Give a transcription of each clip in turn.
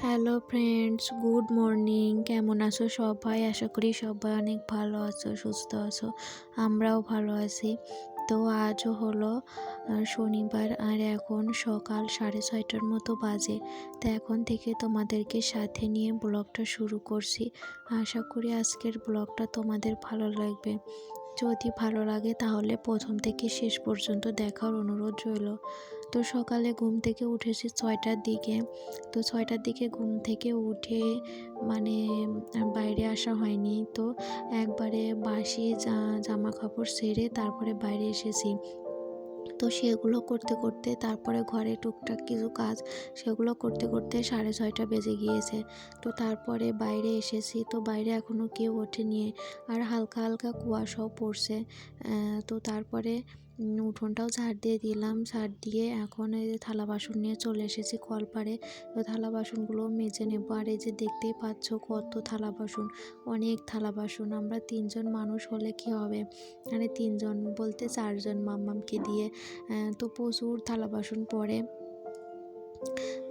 Hello friends good morning কেমন আছো সবাই? আশা করি সবাই অনেক ভালো আছো, সুস্থ আছো। আমরাও ভালো আছি। তো আজও হলো শনিবার আর এখন সকাল সাড়ে ছয়টার মতো বাজে। তো এখন থেকে তোমাদেরকে সাথে নিয়ে ব্লগটা শুরু করছি। আশা করি আজকের ব্লগটা তোমাদের ভালো লাগবে। যদি ভালো লাগে তাহলে প্রথম থেকে শেষ পর্যন্ত দেখার অনুরোধ রইল। তো সকালে ঘুম থেকে উঠেছি ছয়টার দিকে। তো ছয়টার দিকে ঘুম থেকে উঠে মানে বাইরে আসা হয়নি। তো একবারে বাসি জামা কাপড় সেরে তারপরে বাইরে এসেছি। তো সেগুলো করতে করতে তারপরে ঘরে টুকটাক কিছু কাজ সেগুলো করতে করতে সাড়ে ছয়টা বেজে গিয়েছে। তো তারপরে বাইরে এসেছি। তো বাইরে এখনও কেউ ওঠেনি। আর হালকা হালকা কুয়াশাও পড়ছে। তো তারপরে উঠোনটাও ঝাড় দিয়ে দিলাম। ঝাড় দিয়ে এখন এই যে থালা বাসন নিয়ে চলে এসেছি কলপারে তো থালা বাসনগুলো মেজে নেব। আর এই যে দেখতেই পাচ্ছ কত থালা বাসন, অনেক থালা বাসন। আমরা তিনজন মানুষ হলে কি হবে? মানে তিনজন বলতে চারজন মাম্মামকে দিয়ে তো প্রচুর থালা বাসন পড়ে।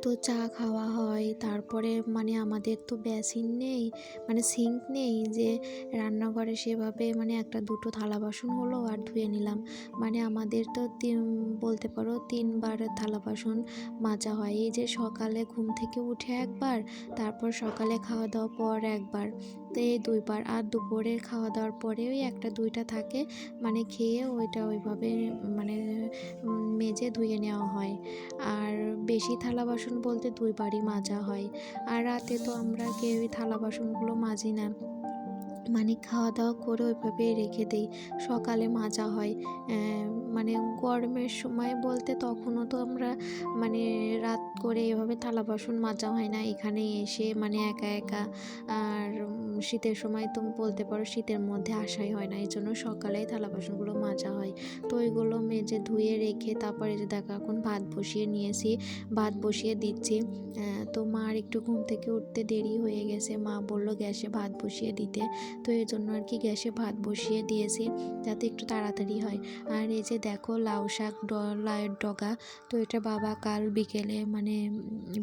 তো চা খাওয়া হয়। তারপরে মানে আমাদের তো বেসিন নেই মানে সিঙ্ক নেই যে রান্নাঘরে সেভাবে মানে একটা দুটো থালা বাসন হলো আর ধুয়ে নিলাম। মানে আমাদের তো তিন, বলতে পারো তিনবার থালা বাসন মাজা হয়। এই যে সকালে ঘুম থেকে উঠে একবার, তারপর সকালে খাওয়া দাওয়ার পর একবার। তো এই দুইবার আর দুপুরের খাওয়া দাওয়ার পরে ওই একটা দুইটা থাকে মানে খেয়ে ওইটা ওইভাবে মানে মেজে ধুয়ে নেওয়া হয়। আর বেশি থালা বাসন বলতে দুইবারই মাজা হয়। আর রাতে তো আমরা কেউই থালা বাসনগুলো মাজি না। মানে খাওয়া দাওয়া করে ওইভাবেই রেখে দিই। সকালে মাজা হয়। মানে গরমের সময় বলতে তখনও তো আমরা মানে রাত করে এভাবে থালা বাসন মাজা হয় না। এখানে এসে মানে একা একা। আর শীতের সময় তুমি বলতে পারো শীতের মধ্যে আসাই হয় না এই জন্য সকালেই থালা বাসনগুলো মাজা হয়। তো ওইগুলো মেজে ধুয়ে রেখে তারপরে যে দেখো এখন ভাত বসিয়ে নিয়েছি, ভাত বসিয়ে দিচ্ছি। তো মার একটু ঘুম থেকে উঠতে দেরি হয়ে গেছে, মা বলল গ্যাসে ভাত বসিয়ে দিতে। তো এর জন্য আর কি গ্যাসে ভাত বসিয়ে দিয়েছি যাতে একটু তাড়াতাড়ি হয়। আর এই যে দেখো লাউ শাক লাউয়ের ডগা, তো এটা বাবা কাল বিকেলে মানে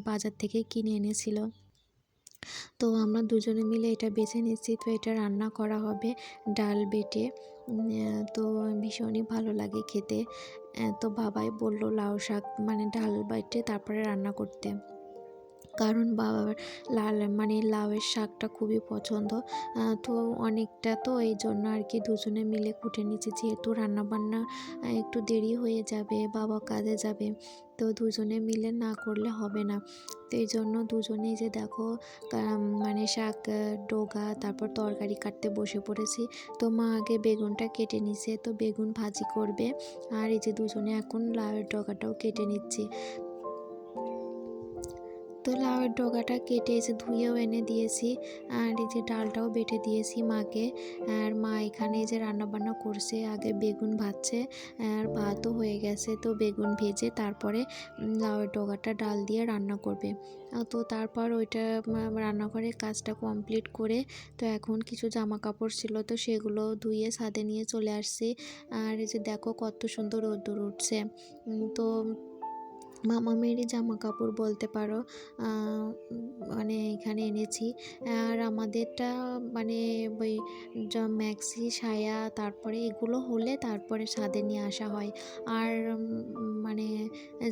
বাজার থেকে কিনে এনেছিল। তো আমরা দুজনে মিলে এটা বেছে নিচ্ছি তো এটা রান্না করা হবে ডাল বেটে। তো ভীষণই ভালো লাগে খেতে। তো বাবাই বলল লাউ শাক মানে ডাল বেটে তারপরে রান্না করতে। কারণ বাবার লাল মানে লাউয়ের শাকটা খুবই পছন্দ। তো অনেকটা তো এই জন্য আর কি দুজনে মিলে কুটে নিচ্ছি যেহেতু রান্নাবান্না একটু দেরি হয়ে যাবে, বাবা কাজে যাবে, তো দুজনে মিলে না করলে হবে না। তো এই জন্য দুজনেই যে দেখো মানে শাক ডোগা, তারপর তরকারি কাটতে বসে পড়েছি। তো মা আগে বেগুনটা কেটে নিছে তো বেগুন ভাজি করবে। আর এই যে দুজনে এখন লাউয়ের ডগাটাও কেটে নিচ্ছি। তো লাউয়ের ডগাটা কেটে এসে ধুয়েও এনে দিয়েছি আর এই যে ডালটাও বেটে দিয়েছি মাকে। আর মা এখানে এই যে রান্নাবান্না করছে আগে বেগুন ভাজছে আর ভাতও হয়ে গেছে। তো বেগুন ভেজে তারপরে লাউয়ের ডগাটা ডাল দিয়ে রান্না করবে। তো তারপর ওইটা রান্নাঘরের কাজটা কমপ্লিট করে তো এখন কিছু জামা কাপড় ছিল তো সেগুলো ধুয়ে ছাদে নিয়ে চলে আসছি। আর এই যে দেখো কত সুন্দর রোদ্দুর উঠছে। উম, তো মামামেরই জামা কাপড় বলতে পারো মানে এখানে এনেছি। আর আমাদেরটা মানে ওই ম্যাক্সি, সায়া, তারপরে এগুলো হলে তারপরে সাদে নিয়ে আসা হয়। আর মানে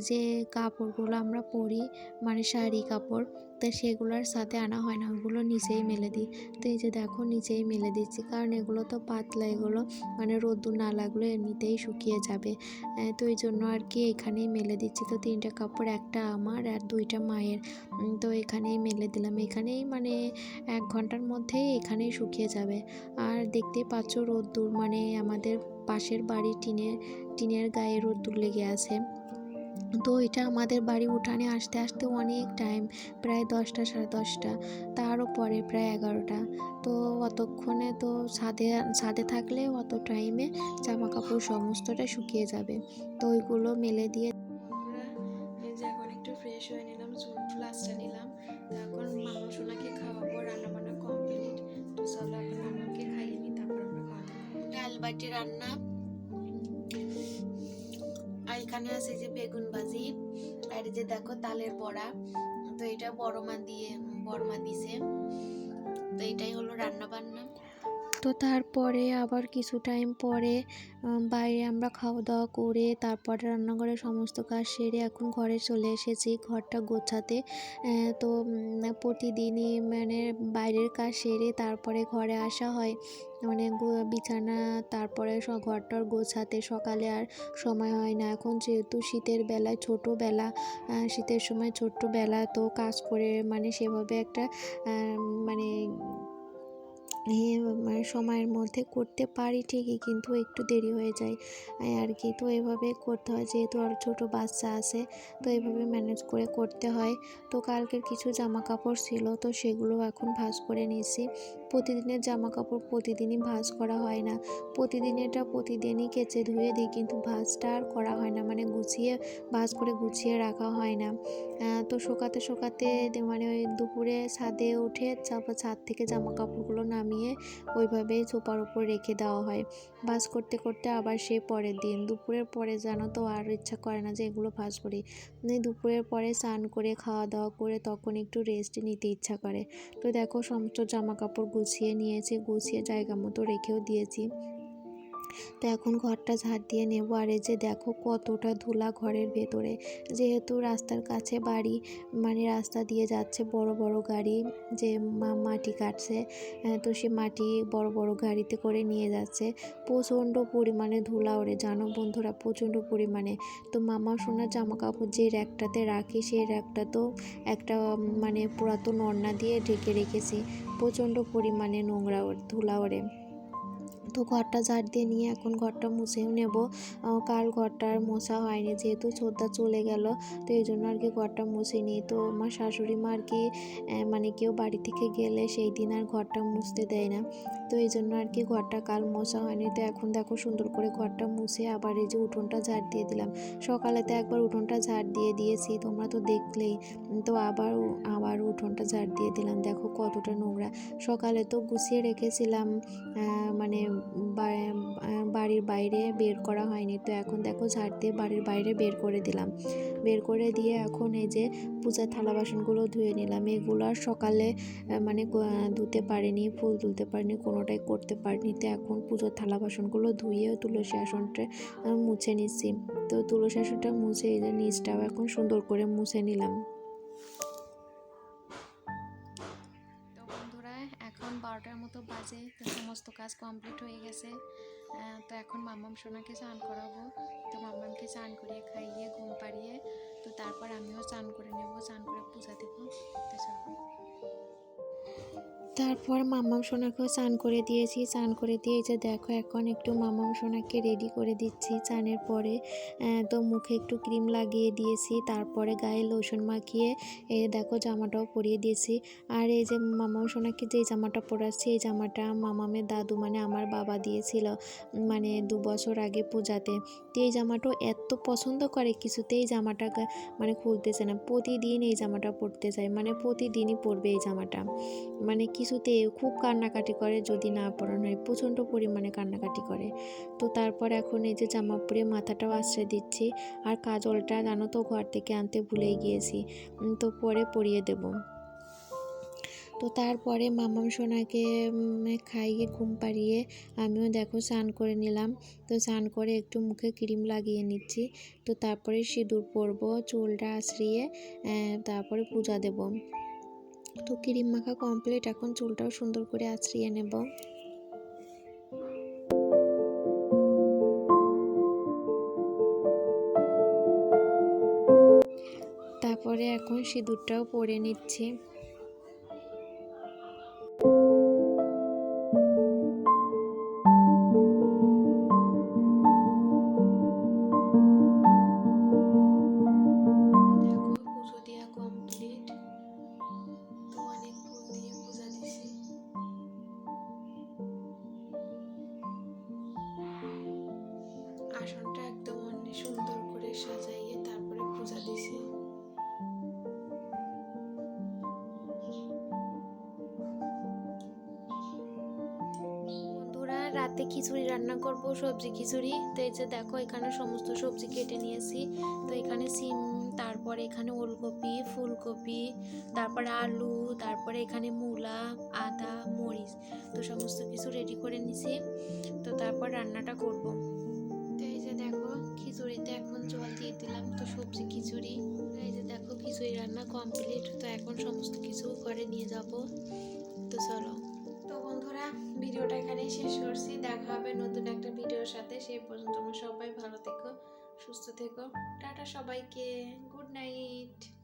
যে কাপড়গুলো আমরা পরি মানে শাড়ি কাপড় তা সেগুলোর সাথে আনা হয় না, ওগুলো নিচেই মেলে দিই। তো এই যে দেখো, নিচেই মেলে দিচ্ছি, কারণ এগুলো তো পাতলা, এগুলো মানে রোদ্দুর না লাগলে এমনিতেই শুকিয়ে যাবে। তো এই জন্য আর কি এখানেই মেলে দিচ্ছি। তো তিনটা কাপড়, একটা আমার আর দুইটা মায়ের। তো এখানেই মেলে দিলাম। এখানেই মানে এক ঘণ্টার মধ্যেই এখানেই শুকিয়ে যাবে। আর দেখতেই পাচ্ছ রোদ্দুর মানে আমাদের পাশের বাড়ি টিনের টিনের গায়ে রোদ্দুর লেগে আছে। তো এটা আমাদের বাড়ি উঠানে আসতে আসতে অনেক টাইম প্রায় দশটা সাড়ে দশটা। তারও পরে প্রায় এগারোটা। তো অতক্ষণে তো ছাদে ছাদে থাকলে অত টাইমে জামা কাপড় সমস্তটা শুকিয়ে যাবে। তো ওইগুলো মেলে দিয়ে এখন একটু ফ্রেশ হয়ে নিলাম ফ্লাসটা নিলাম। তো এখন মামা সোনাকে খাওয়াবো রান্না বান্না কমপ্লিট তো চলো এখন মামাকে খাইয়ে নিই তারপর আমরা খাওয়া দাওয়া ডাল বাটি রান্না এখানে আছে যে বেগুন ভাজি, আর যে দেখো তালের বড়া, তো এটা বড়মা দিয়ে বড়মা দিছে। তো এটাই হলো রান্না বান্না তো তারপরে আবার কিছু টাইম পরে বাইরে আমরা খাওয়া দাওয়া করে, তারপরে রান্নাঘরের সমস্ত কাজ সেরে এখন ঘরে চলে এসেছি ঘরটা গোছাতে। তো প্রতিদিনই মানে বাইরের কাজ সেরে তারপরে ঘরে আসা হয়। মানে বিছানা, তারপরে ঘরটর গোছাতে সকালে আর সময় হয় না। এখন যেহেতু শীতের বেলায় ছোটোবেলা শীতের সময় ছোট্টবেলা তো কাজ করে মানে সেভাবে একটা মানে সময়ের মধ্যে করতে পারি ঠিকই, কিন্তু একটু দেরি হয়ে যায় আর কি। তো এভাবে করতে হয়, যেহেতু আর ছোটো বাচ্চা আছে, তো এভাবে ম্যানেজ করে করতে হয়। তো কালকের কিছু জামা কাপড় ছিল, তো সেগুলো এখন ভাঁজ করে নিয়েছি। প্রতিদিনের জামা কাপড় প্রতিদিনই ভাঁজ করা হয় না। প্রতিদিনেরটা প্রতিদিনই কেচে ধুয়ে দিই, কিন্তু ভাঁজটা আর করা হয় না। মানে গুছিয়ে, ভাঁজ করে গুছিয়ে রাখা হয় না। তো শোকাতে শোকাতে মানে ওই দুপুরে ছাদে উঠে তারপর ছাদ থেকে জামা কাপড়গুলো নামিয়ে ওইভাবেই সোপার উপর রেখে দেওয়া হয়। ভাঁজ করতে করতে আবার সে পরের দিন। দুপুরের পরে জানো তো আর ইচ্ছা করে না যে এগুলো ভাজ করি। মানে দুপুরের পরে স্নান করে, খাওয়া দাওয়া করে তখন একটু রেস্ট নিতে ইচ্ছা করে। তো দেখো সমস্ত জামা কাপড় গুছিয়ে নিয়েছি, গুছিয়ে জায়গা মতো রেখেও দিয়েছি। তো এখন ঘরটা ঝাড় দিয়ে নেব। আর এই যে দেখো কতটা ধুলা ঘরের ভেতরে। যেহেতু রাস্তার কাছে বাড়ি মানে রাস্তা দিয়ে যাচ্ছে বড় বড় গাড়ি যে মাটি কাটছে তো সে মাটি বড় বড় গাড়িতে করে নিয়ে যাচ্ছে। প্রচণ্ড পরিমাণে ধুলা ওড়ে, জানো বন্ধুরা, প্রচণ্ড পরিমাণে। তো মামা সোনার জামা কাপড় যে র্যাকটাতে রাখি সেই র্যাকটা তো একটা মানে পুরাতন ওড়না দিয়ে ঢেকে রেখেছি। প্রচণ্ড পরিমাণে নোংরা ধুলা ওড়ে। তো ঘরটা ঝাড় দিয়ে নিয়ে এখন ঘরটা মুছেও নেব। কাল ঘরটা আর মোছা হয়নি, যেহেতু ছোটটা চলে গেল, তো এই জন্য আর কি ঘরটা মুছিনি। তো আমার শাশুড়ি মা আর কি মানে কেউ বাড়ি থেকে গেলে সেই দিন আর ঘরটা মুছতে দেয় না। তো এই জন্য আর কি ঘরটা কাল মোছা হয়নি, তো এখন দেখো সুন্দর করে ঘরটা মুছে আবার এই যে উঠোনটা ঝাড় দিয়ে দিলাম। সকালে তো একবার উঠোনটা ঝাড় দিয়ে দিয়েছি, তোমরা তো দেখলেই। তো আবার আবার উঠোনটা ঝাড় দিয়ে দিলাম, দেখো কতটা নোংরা। সকালে তো গুছিয়ে রেখেছিলাম মানে বাড়ির বাইরে বের করা হয়নি। তো এখন দেখো ঝাড় দিয়ে বাড়ির বাইরে বের করে দিলাম। বের করে দিয়ে এখন এই যে পূজার থালা বাসনগুলো ধুয়ে নিলাম। এগুলো আর সকালে মানে ধুতে পারিনি, ফুল তুলতে পারিনি, কোনোটাই করতে পারিনি। তো এখন পুজোর থালা বাসনগুলো ধুয়ে তুলসী আসনটা মুছে নিচ্ছি। তো তুলসী আসনটা মুছে এই যে নিচটাও এখন সুন্দর করে মুছে নিলাম। বারোটার মতো বাজে, তো সমস্ত কাজ কমপ্লিট হয়ে গেছে। তো এখন মাম্মাম সোনাকে চান করাবো। তো মাম্মামকে চান করিয়ে খাইয়ে, ঘুম পাড়িয়ে, তো তারপর আমিও চান করে নেব, চান করে পূজা দেবো। তো চলো। তারপর মাম্মাম সোনাকেও স্নান করে দিয়েছি স্নান করে দিয়ে যে দেখো এখন একটু মাম্মাম সোনাকে রেডি করে দিচ্ছি স্নানের পরে। তো মুখে একটু ক্রিম লাগিয়ে দিয়েছি, তারপরে গায়ে লোশন মাখিয়ে এই দেখো জামাটাও পরিয়ে দিয়েছি। আর এই যে মামাম সোনাকে যে জামাটা পরাচ্ছি, এই জামাটা মামামের দাদু মানে আমার বাবা দিয়েছিল মানে দু বছর আগে পূজাতে। তো এই জামাটাও এত পছন্দ করে, কিছুতেই জামাটা মানে খুলতেছে না। প্রতিদিন এই জামাটা পরতে চায় মানে প্রতিদিনই পরবে এই জামাটা। মানে কিছুতে খুব কান্নাকাটি করে, যদি না পরানো হয় প্রচণ্ড পরিমাণে কান্নাকাটি করে। তো তারপর এখন এই যে জামা পরে মাথাটাও আশ্রয় দিচ্ছি, আর কাজলটা জানো তো ঘর থেকে আনতে ভুলেই গিয়েছি তো পরে পরিয়ে দেবো। তো তারপরে মামাম সোনাকে খাইয়ে ঘুম পাড়িয়ে আমিও দেখো স্নান করে নিলাম। তো স্নান করে একটু মুখে ক্রিম লাগিয়ে নিচ্ছি। তো তারপরে সিঁদুর পরবো, চুলটা আশ্রিয়ে তারপরে পূজা দেব। তো ক্রিম মাখা কমপ্লিট এখন চুলটাও সুন্দর করে আছড়িয়ে নেব। তারপরে এখন সিঁদুরটাও পরে নিচ্ছি। রাত খিচুড়ি রান্না করব, সবজি খিচুড়ি। তো এই যে দেখো, এখানে সমস্ত সবজি কেটে নিয়েছি। তো এখানে সিম, তারপরে এখানে ওলকপি, ফুলকপি, তারপরে আলু, তারপরে এখানে মূলা, আদা, মরিচ। তো সমস্ত কিছু রেডি করে নিছি। তো তারপর রান্নাটা করব। তো এই যে দেখো, খিচুড়িতে এখন জল দিয়ে দিলাম। তো সবজি খিচুড়ি। এই যে দেখো, খিচুড়ি রান্না কমপ্লিট তো এখন সমস্ত কিছু ঘরে নিয়ে যাব। তো চলো। ভিডিওটা এখানেই শেষ করছি। দেখা হবে নতুন একটা ভিডিওর সাথে। সেই পর্যন্ত তোমরা সবাই ভালো থেকো, সুস্থ থেকো। টাটা সবাইকে। Good night.